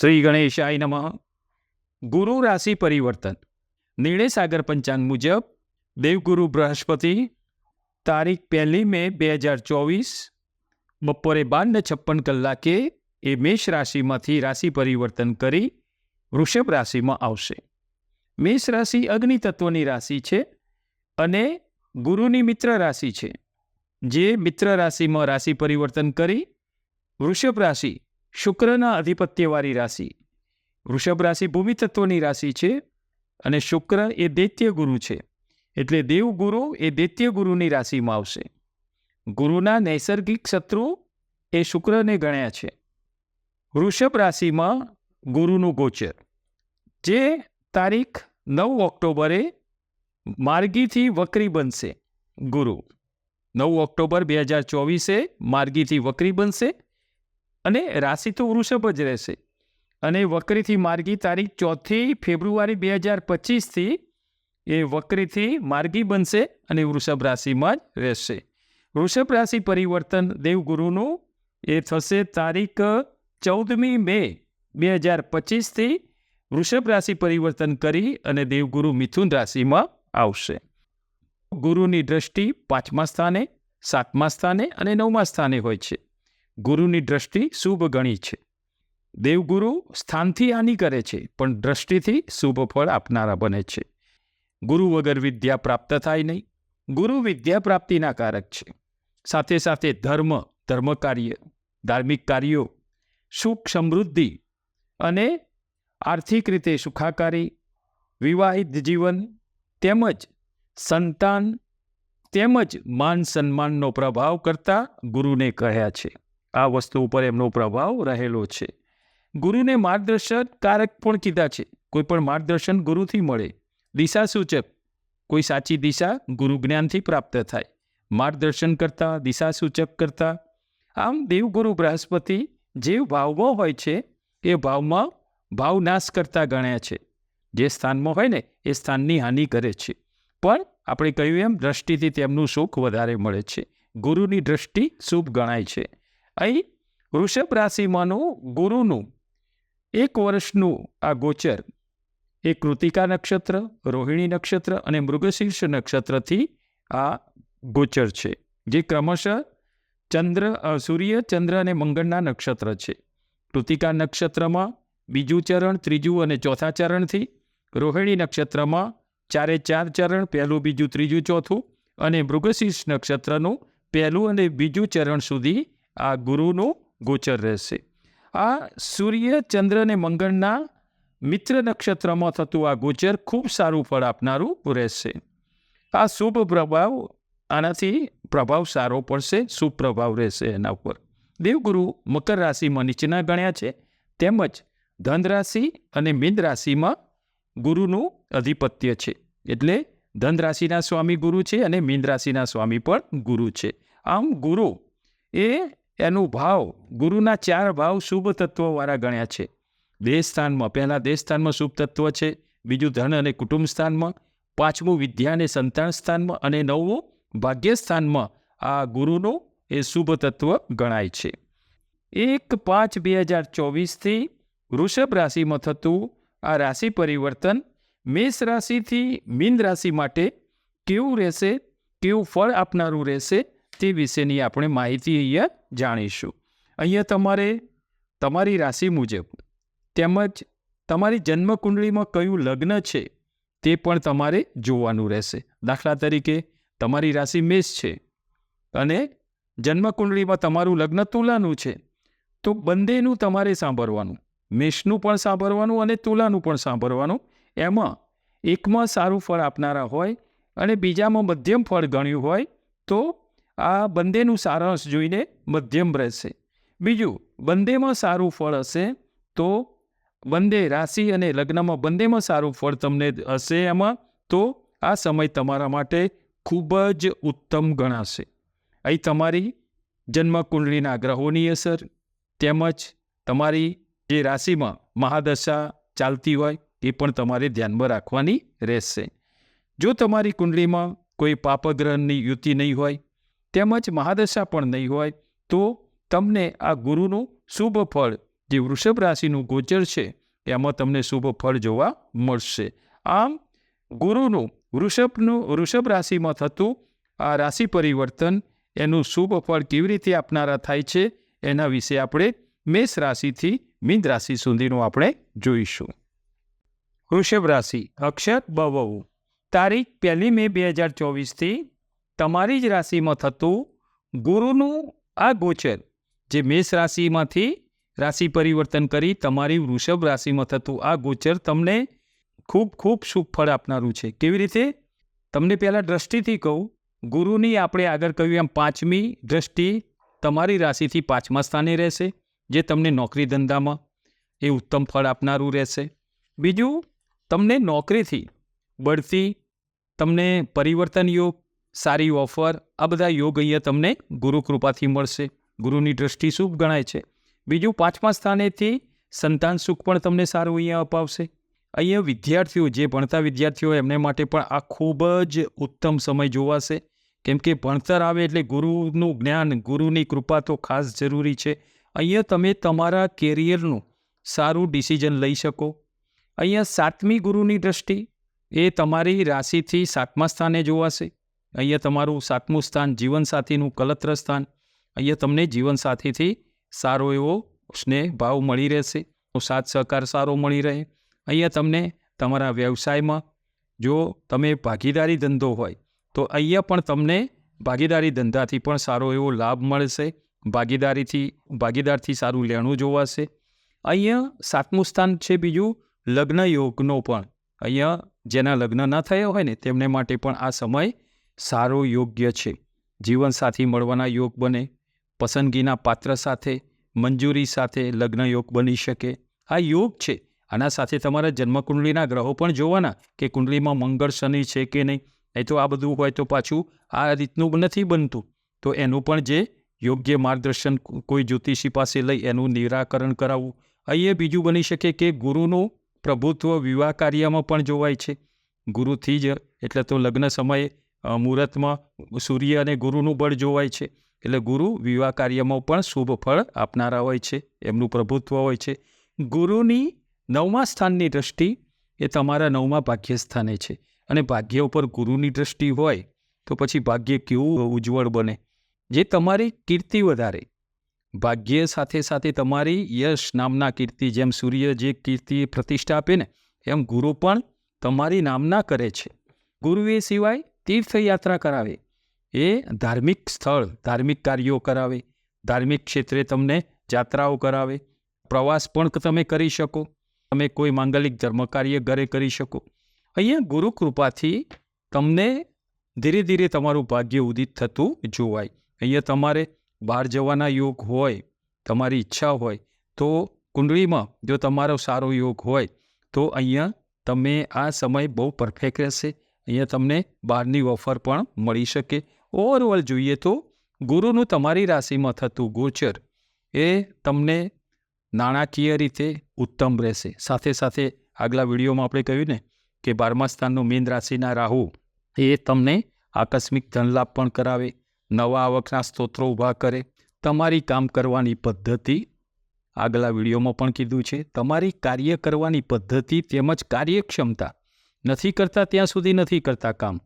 શ્રી ગણેશાય નમઃ. ગુરુ રાશિ પરિવર્તન. નિર્ણય સાગર પંચાંગ મુજબ, દેવગુરુ બૃહસ્પતિ, તારીખ પહેલી મે બે હજાર ચોવીસ, બપોરે બારને છપ્પન કલાકે એ મેષ રાશિમાંથી રાશિ પરિવર્તન કરી વૃષભ રાશિમાં આવશે. મેષ રાશિ અગ્નિ તત્વની રાશિ છે અને ગુરુની મિત્ર રાશિ છે. જે મિત્ર રાશિમાં રાશિ પરિવર્તન કરી વૃષભ રાશિ શુક્રના આધિપત્યવાળી રાશિ. વૃષભ રાશિ ભૂમિ તત્વની રાશિ છે અને શુક્ર એ દૈત્ય ગુરુ છે. એટલે દેવગુરુ એ દૈત્ય ગુરુની રાશિમાં આવશે. ગુરુના નૈસર્ગિક શત્રુ એ શુક્રને ગણ્યા છે. વૃષભ રાશિમાં ગુરુનું ગોચર. જે તારીખ નવ ઓક્ટોબરે માર્ગીથી વક્રી બનશે ગુરુ. નવ ઓક્ટોબર બે હજાર ચોવીસે માર્ગીથી વક્રી બનશે અને રાશિ તો વૃષભ જ રહેશે. અને વક્રીથી માર્ગી તારીખ ચોથી ફેબ્રુઆરી બે હજાર પચીસથી એ વક્રીથી માર્ગી બનશે અને વૃષભ રાશિમાં જ રહેશે. વૃષભ રાશિ પરિવર્તન દેવગુરુનું એ થશે તારીખ ચૌદમી મે બે હજાર પચીસથી વૃષભ રાશિ પરિવર્તન કરી અને દેવગુરુ મિથુન રાશિમાં આવશે. ગુરુની દ્રષ્ટિ પાંચમા સ્થાને, સાતમા સ્થાને અને નવમા સ્થાને હોય છે. ગુરુની દ્રષ્ટિ શુભ ગણી છે. દેવગુરુ સ્થાનથી હાનિ કરે છે, પણ દ્રષ્ટિથી શુભ ફળ આપનારા બને છે. ગુરુ વગર વિદ્યા પ્રાપ્ત થાય નહીં. ગુરુ વિદ્યા પ્રાપ્તિના કારક છે. સાથે સાથે ધર્મ ધર્મ કાર્ય ધાર્મિક કાર્યો, સુખ સમૃદ્ધિ અને આર્થિક રીતે સુખાકારી, વિવાહિત જીવન તેમજ સંતાન તેમજ માન સન્માનનો પ્રભાવ કરતા ગુરુને કહ્યા છે. આ વસ્તુ ઉપર એમનો પ્રભાવ રહેલો છે. ગુરુને માર્ગદર્શન કારક પણ કીધા છે. કોઈ પણ માર્ગદર્શન ગુરુથી મળે. દિશા સૂચક. કોઈ સાચી દિશા ગુરુ જ્ઞાનથી પ્રાપ્ત થાય. માર્ગદર્શન કરતા, દિશા સૂચક કરતા. આમ દેવગુરુ બૃહસ્પતિ જે ભાવમાં હોય છે, એ ભાવમાં ભાવ નાશ કરતા ગણ્યા છે. જે સ્થાનમાં હોય ને, એ સ્થાનની હાનિ કરે છે. પણ આપણે કહ્યું એમ, દ્રષ્ટિથી તેમનું સુખ વધારે મળે છે. ગુરુની દ્રષ્ટિ શુભ ગણાય છે. અહીં વૃષભ રાશિમાંનું ગુરુનું એક વર્ષનું આ ગોચર, એ કૃતિકા નક્ષત્ર, રોહિણી નક્ષત્ર અને મૃગશીર્ષ નક્ષત્રથી આ ગોચર છે, જે ક્રમશઃ ચંદ્ર સૂર્ય, ચંદ્ર અને મંગળના નક્ષત્ર છે. કૃતિકા નક્ષત્રમાં બીજું ચરણ, ત્રીજું અને ચોથા ચરણથી, રોહિણી નક્ષત્રમાં ચારે ચાર ચરણ, પહેલું, બીજું, ત્રીજું, ચોથું અને મૃગશીર્ષ નક્ષત્રનું પહેલું અને બીજું ચરણ સુધી આ ગુરુનું ગોચર રહેશે. આ સૂર્ય, ચંદ્ર અને મંગળના મિત્ર નક્ષત્રમાં થતું આ ગોચર ખૂબ સારું ફળ આપનારું રહેશે. આ શુભ પ્રભાવ, આનાથી પ્રભાવ સારો પડશે, શુભ પ્રભાવ રહેશે એના ઉપર. દેવગુરુ મકર રાશિમાં નીચેના ગણ્યા છે. તેમજ ધન રાશિ અને મીન રાશિમાં ગુરુનું અધિપત્ય છે. એટલે ધન રાશિના સ્વામી ગુરુ છે અને મીન રાશિના સ્વામી પણ ગુરુ છે. આમ ગુરુ એ એનું ભાવ, ગુરુના ચાર ભાવ શુભ તત્વોવાળા ગણ્યા છે. દેહ સ્થાનમાં પહેલાં દેહ સ્થાનમાં શુભ તત્વ છે, બીજું ધન અને કુટુંબ સ્થાનમાં, પાંચમું વિદ્યા અને સંતાન સ્થાનમાં અને નવમું ભાગ્ય સ્થાનમાં આ ગુરુનું એ શુભ તત્વ ગણાય છે. એક પાંચ બે હજાર ચોવીસથી વૃષભ રાશિમાં થતું આ રાશિ પરિવર્તન મેષ રાશિથી મીન રાશિ માટે કેવું રહેશે, કેવું ફળ આપનારું રહેશે તે વિશેની આપણે માહિતી અહીંયા જાણીશું. અહીંયા તમારે, તમારી રાશિ મુજબ તેમજ તમારી જન્મકુંડળીમાં કયું લગ્ન છે તે પણ તમારે જોવાનું રહેશે. દાખલા તરીકે, તમારી રાશિ મેષ છે અને જન્મકુંડળીમાં તમારું લગ્ન તુલાનું છે. તો બંનેનું તમારે સાંભળવાનું. મેષનું પણ સાંભળવાનું અને તુલાનું પણ સાંભળવાનું. એમાં એકમાં સારું ફળ આપનારા હોય અને બીજામાં મધ્યમ ફળ ગણ્યું હોય તો આ બંનેનું સારાંશ જોઈને મધ્યમ રહેશે. બીજું, બંનેમાં સારું ફળ હશે તો બંને રાશિ અને લગ્નમાં બંનેમાં સારું ફળ તમને હશે એમાં, તો આ સમય તમારા માટે ખૂબ જ ઉત્તમ ગણાશે. અહીં તમારી જન્મકુંડળીના ગ્રહોની અસર તેમજ તમારી જે રાશિમાં મહાદશા ચાલતી હોય એ પણ તમારે ધ્યાનમાં રાખવાની રહેશે. જો તમારી કુંડળીમાં કોઈ પાપગ્રહની યુતિ નહીં હોય તેમજ મહાદશા પણ નહીં હોય, તો તમને આ ગુરુનું શુભ ફળ, જે વૃષભ રાશિનું ગોચર છે, એમાં તમને શુભ ફળ જોવા મળશે. આમ, ગુરુનું, વૃષભનું, વૃષભ રાશિમાં થતું આ રાશિ પરિવર્તન, એનું શુભ ફળ કેવી રીતે આપનારા થાય છે, એના વિશે આપણે મેષ રાશિથી મીન રાશિ સુધીનું આપણે જોઈશું. વૃષભ રાશિ અક્ષર બવવું. તારીખ પહેલી મે બે હજાર ચોવીસથી તમારી જ રાશિમાં થતું ગુરુનું આ ગોચર, જે મેષ રાશિમાંથી રાશિ પરિવર્તન કરી તમારી વૃષભ રાશિમાં થતું આ ગોચર તમને ખૂબ ખૂબ શુભ ફળ આપનારું છે. કેવી રીતે? તમને પહેલાં દ્રષ્ટિથી કહું, ગુરુની આપણે આગળ કહ્યું એમ પાંચમી દ્રષ્ટિ તમારી રાશિથી પાંચમા સ્થાને રહેશે, જે તમને નોકરી ધંધામાં એ ઉત્તમ ફળ આપનારું રહેશે. બીજું, તમને નોકરીથી બઢતી તમને પરિવર્તન યોગ સારી ઓફર, આ બધા યોગ અહીંયા તમને ગુરુ કૃપાથી મળશે. ગુરુની દ્રષ્ટિ શુભ ગણાય છે. બીજું, પાંચમા સ્થાનેથી સંતાન સુખ પણ તમને સારું અહીંયા અપાવશે. અહીંયા વિદ્યાર્થીઓ, જે ભણતા વિદ્યાર્થીઓ એમને માટે પણ આ ખૂબ જ ઉત્તમ સમય જોવાશે. કેમ કે ભણતર આવે એટલે ગુરુનું જ્ઞાન, ગુરુની કૃપા તો ખાસ જરૂરી છે. અહીંયા તમે તમારા કેરિયરનું સારું ડિસિઝન લઈ શકો. અહીંયા સાતમી ગુરુની દ્રષ્ટિ એ તમારી રાશિથી સાતમા સ્થાને જોવાશે. અહીંયા તમારું સાતમું સ્થાન જીવનસાથીનું કલત્ર સ્થાન. અહીંયા તમને જીવનસાથીથી સારો એવો સ્નેહ ભાવ મળી રહેશે સાથ સહકાર સારો મળી રહે. અહીંયા તમને તમારા વ્યવસાયમાં જો તમે ભાગીદારી ધંધો હોય, તો અહીંયા પણ તમને ભાગીદારી ધંધાથી પણ સારો એવો લાભ મળશે, ભાગીદારીથી, ભાગીદારથી સારું લેણું જોવાશે. અહીંયા સાતમું સ્થાન છે બીજું લગ્ન યોગનો પણ. અહીંયા જેના લગ્ન ન થયા હોય ને, તેમને માટે પણ આ સમય સારો યોગ્ય છે. જીવનસાથી મળવાના યોગ બને, પસંદગીના પાત્ર સાથે, મંજૂરી સાથે લગ્ન યોગ બની શકે. આ યોગ છે. આના સાથે તમારા જન્મકુંડલીના ગ્રહો પણ જોવાના કે કુંડલીમાં મંગળ શનિ છે કે નહીં. નહીં તો આ બધું હોય તો પાછું આ રીતનું નથી બનતું. તો એનું પણ જે યોગ્ય માર્ગદર્શન કોઈ જ્યોતિષી પાસે લઈ એનું નિરાકરણ કરાવવું. અહીંયા બીજું બની શકે કે ગુરુનું પ્રભુત્વ વિવાહ કાર્યમાં પણ જોવાય છે. ગુરુથી જ, એટલે તો લગ્ન સમયે મુહૂર્તમાં સૂર્ય અને ગુરુનું બળ જોવાય છે. એટલે ગુરુ વિવાહ કાર્યમાં પણ શુભ ફળ આપનારા હોય છે, એમનું પ્રભુત્વ હોય છે. ગુરુની નવમા સ્થાનની દ્રષ્ટિ એ તમારા નવમા ભાગ્ય સ્થાને છે. અને ભાગ્ય ઉપર ગુરુની દ્રષ્ટિ હોય, તો પછી ભાગ્ય કેવું ઉજ્જવળ બને? જે તમારી કીર્તિ વધારે, ભાગ્ય સાથે સાથે તમારી યશ નામના કીર્તિ, જેમ સૂર્ય જે કીર્તિ પ્રતિષ્ઠા આપે ને, એમ ગુરુ પણ તમારી નામના કરે છે. ગુરુ એ સિવાય તીર્થયાત્રા કરાવે. એ ધાર્મિક સ્થળ, ધાર્મિક કાર્યો કરાવે. ધાર્મિક ક્ષેત્રે તમને જાત્રાઓ કરાવે. પ્રવાસ પણ તમે કરી શકો. તમે કોઈ માંગલિક ધર્મ કાર્ય ઘરે કરી શકો. અહીંયા ગુરુ કૃપાથી તમને ધીરે ધીરે તમારું ભાગ્ય ઉદિત થતું જોવાય. અહીંયા તમારે બહાર જવાના યોગ હોય, તમારી ઈચ્છા હોય, તો કુંડળીમાં જો તમારો સારો યોગ હોય, તો અહીંયા તમે આ સમય બહુ પરફેક્ટ રહેશે. અહીંયા તમને બહારની ઓફર પણ મળી શકે. ઓવરઓલ જોઈએ તો ગુરુનું તમારી રાશિમાં થતું ગોચર એ તમને નાણાકીય રીતે ઉત્તમ રહેશે. સાથે સાથે આગલા વિડીયોમાં આપણે કહ્યું ને કે બારમા સ્થાનનું મીન રાશિના રાહુ એ તમને આકસ્મિક ધનલાભ પણ કરાવે, નવા આવકના સ્ત્રોત્રો ઊભા કરે, તમારી કામ કરવાની પદ્ધતિ આગલા વિડીયોમાં પણ કીધું છે. તમારી કાર્ય કરવાની પદ્ધતિ તેમજ કાર્યક્ષમતા નથી કરતા, ત્યાં સુધી નથી કરતા કામ.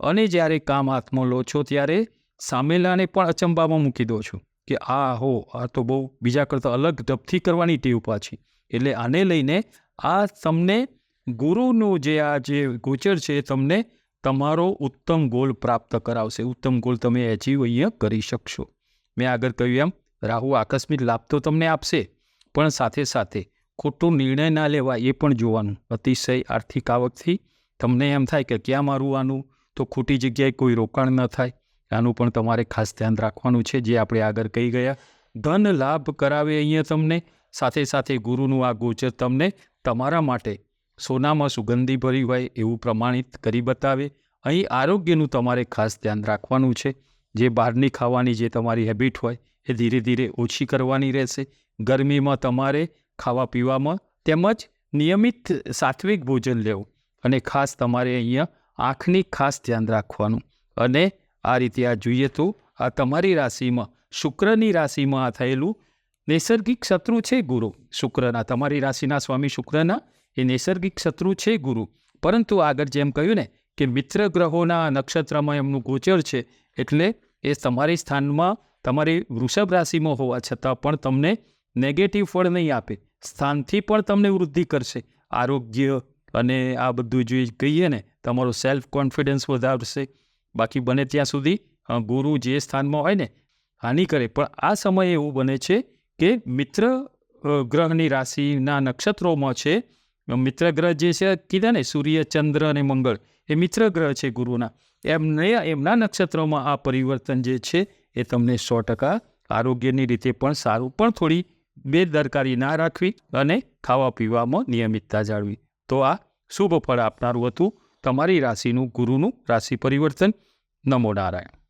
અને જ્યારે કામ હાથમાં લો છો, ત્યારે સામેલાને પણ અચંબામાં મૂકી દો છો કે, આ હો, આ તો બહુ બીજા કરતાં અલગ ઢબથી કરવાની ટેવ પાછી. એટલે આને લઈને આ તમને ગુરુનું જે આ જે ગોચર છે તમને તમારો ઉત્તમ ગોલ પ્રાપ્ત કરાવશે. ઉત્તમ ગોલ તમે એચીવ અહીંયા કરી શકશો. મેં આગળ કહ્યું એમ, રાહુ આકસ્મિક લાભ તો તમને આપશે, પણ સાથે સાથે ખોટો નિર્ણય ના લેવા એ પણ જોવાનું. અતિશય આર્થિક આવકથી તમને એમ થાય કે ક્યાં મારું આનું તો ખોટી જગ્યાએ કોઈ રોકાણ ન થાય. આનું પણ તમારે ખાસ ધ્યાન રાખવાનું છે, જે આપણે આગળ કહી ગયા. ધન લાભ કરાવે અહીંયા તમને, સાથે સાથે ગુરુનું આ ગોચર તમને તમારા માટે સોનામાં સુગંધી ભરી હોય એવું પ્રમાણિત કરી બતાવે. અહીં આરોગ્યનું તમારે ખાસ ધ્યાન રાખવાનું છે. જે બહારની ખાવાની જે તમારી હેબિટ હોય એ ધીરે ધીરે ઓછી કરવાની રહેશે. ગરમીમાં તમારે ખાવા પીવામાં તેમજ નિયમિત સાત્વિક ભોજન લેવું. અને ખાસ તમારે અહીંયા આંખની ખાસ ધ્યાન રાખવાનું. અને આ રીતે આ જોઈએ તો આ તમારી રાશિમાં, શુક્રની રાશિમાં આ થયેલું નૈસર્ગિક શત્રુ છે ગુરુ. શુક્રના, તમારી રાશિના સ્વામી શુક્રના એ નૈસર્ગિક શત્રુ છે ગુરુ. પરંતુ આગળ જેમ કહ્યું ને કે મિત્ર ગ્રહોના નક્ષત્રમાં એમનું ગોચર છે, એટલે એ તમારી સ્થાનમાં, તમારી વૃષભ રાશિમાં હોવા છતાં પણ તમને નેગેટિવ ફળ નહીં આપે. સ્થાનથી પણ તમને વૃદ્ધિ કરશે. આરોગ્ય અને આ બધું જે કહીએ ને, તમારો સેલ્ફ કોન્ફિડન્સ વધારશે. બાકી બને ત્યાં સુધી ગુરુ જે સ્થાનમાં હોય ને, હાનિ કરે. પણ આ સમયે એવું બને છે કે મિત્ર ગ્રહની રાશિના નક્ષત્રોમાં છે. મિત્ર ગ્રહ જે છે, કીધા ને, સૂર્ય, ચંદ્ર અને મંગળ, એ મિત્ર ગ્રહ છે ગુરુના. એમને, એમના નક્ષત્રોમાં આ પરિવર્તન જે છે, એ તમને સો ટકા આરોગ્યની રીતે પણ સારું, પણ થોડી બેદરકારી ના રાખવી અને ખાવા પીવામાં નિયમિતતા જાળવી. તો આ શુભ ફળ આપનારું હતું. તમારી રાશિનું ગુરુનું રાશિ પરિવર્તન. નમો નારાયણ.